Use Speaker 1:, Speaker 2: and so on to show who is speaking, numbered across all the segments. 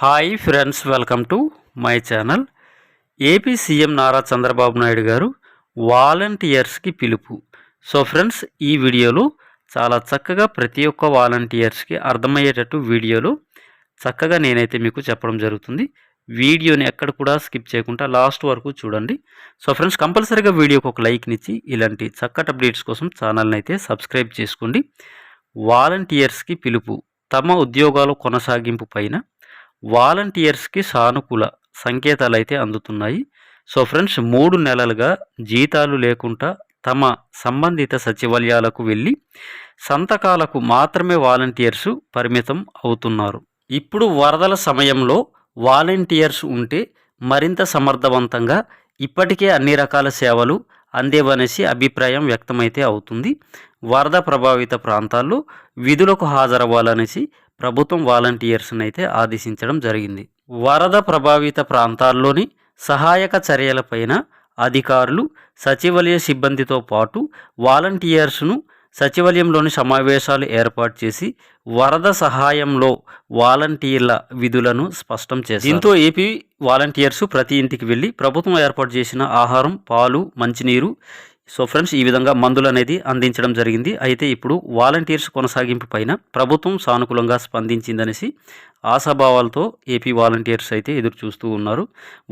Speaker 1: Hi friends welcome to my channel. AP CM Nara Chandrababu Naidu garu వాలంటీర్స్కి పిలుపు. So friends ఈ వీడియోలో చాలా చక్కగా ప్రతి ఒక్క వాలంటీర్స్కి అర్థమయ్యేటట్టు వీడియోలో చక్కగా నేనైతే మీకు చెప్పడం జరుగుతుంది. వీడియోని ఎక్కడ కూడా స్కిప్ చేయకుండా లాస్ట్ వరకు చూడండి. సో ఫ్రెండ్స్ కంపల్సరీగా వీడియోకి ఒక లైక్నిచ్చి ఇలాంటి చక్కటి అప్డేట్స్ కోసం ఛానల్ని అయితే సబ్స్క్రైబ్ చేసుకోండి. వాలంటీర్స్కి పిలుపు. తమ ఉద్యోగాలు కొనసాగింపు పైన వాలంటీర్స్కి సానుకూల సంకేతాలు అయితే అందుతున్నాయి. సో ఫ్రెండ్స్ మూడు నెలలుగా జీతాలు లేకుండా తమ సంబంధిత సచివాలయాలకు వెళ్ళి సంతకాలకు మాత్రమే వాలంటీర్స్ పరిమితం అవుతున్నారు. ఇప్పుడు వరదల సమయంలో వాలంటీర్స్ ఉంటే మరింత సమర్థవంతంగా ఇప్పటికే అన్ని రకాల సేవలు అందేవనేసి అభిప్రాయం వ్యక్తమైతే అవుతుంది. వరద ప్రభావిత ప్రాంతాల్లో విధులకు హాజరవ్వాలనేసి ప్రభుత్వం వాలంటీర్స్ని అయితే ఆదేశించడం జరిగింది. వరద ప్రభావిత ప్రాంతాల్లోని సహాయక చర్యలపైన అధికారులు సచివాలయ సిబ్బందితో పాటు వాలంటీర్స్ను సచివాలయంలోని సమావేశాలు ఏర్పాటు చేసి వరద సహాయంలో వాలంటీర్ల విధులను స్పష్టం చేశారు. దీంతో ఏపీ వాలంటీర్స్ ప్రతి ఇంటికి వెళ్ళి ప్రభుత్వం ఏర్పాటు చేసిన ఆహారం పాలు మంచినీరు సో ఫ్రెండ్స్ ఈ విధంగా మందులు అనేది అందించడం జరిగింది. అయితే ఇప్పుడు వాలంటీర్స్ కొనసాగింపు పైన ప్రభుత్వం సానుకూలంగా స్పందించిందనేసి ఆశాభావాలతో ఏపీ వాలంటీర్స్ అయితే ఎదురు చూస్తూ ఉన్నారు.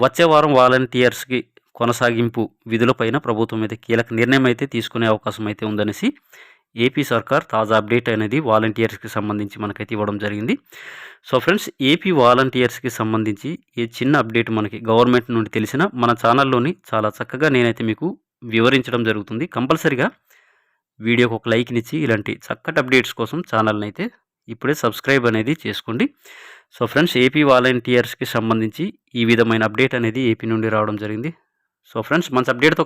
Speaker 1: వచ్చే వారం వాలంటీర్స్కి కొనసాగింపు విధులపైన ప్రభుత్వం అయితే కీలక నిర్ణయం అయితే తీసుకునే అవకాశం అయితే ఉందనేసి ఏపీ సర్కార్ తాజా అప్డేట్ అనేది వాలంటీర్స్కి సంబంధించి మనకైతే ఇవ్వడం జరిగింది. సో ఫ్రెండ్స్ ఏపీ వాలంటీర్స్కి సంబంధించి ఈ చిన్న అప్డేట్ మనకి గవర్నమెంట్ నుండి తెలిసిన మన ఛానల్లోని చాలా చక్కగా నేనైతే మీకు వివరించడం జరుగుతుంది. కంపల్సరిగా వీడియోకి ఒక లైక్నిచ్చి ఇలాంటి చక్కటి అప్డేట్స్ కోసం ఛానల్ని అయితే ఇప్పుడే సబ్స్క్రైబ్ అనేది చేసుకోండి. సో ఫ్రెండ్స్ ఏపీ వాలంటీర్స్కి సంబంధించి ఈ విధమైన అప్డేట్ అనేది ఏపీ నుండి రావడం జరిగింది. సో ఫ్రెండ్స్ మంచి అప్డేట్తో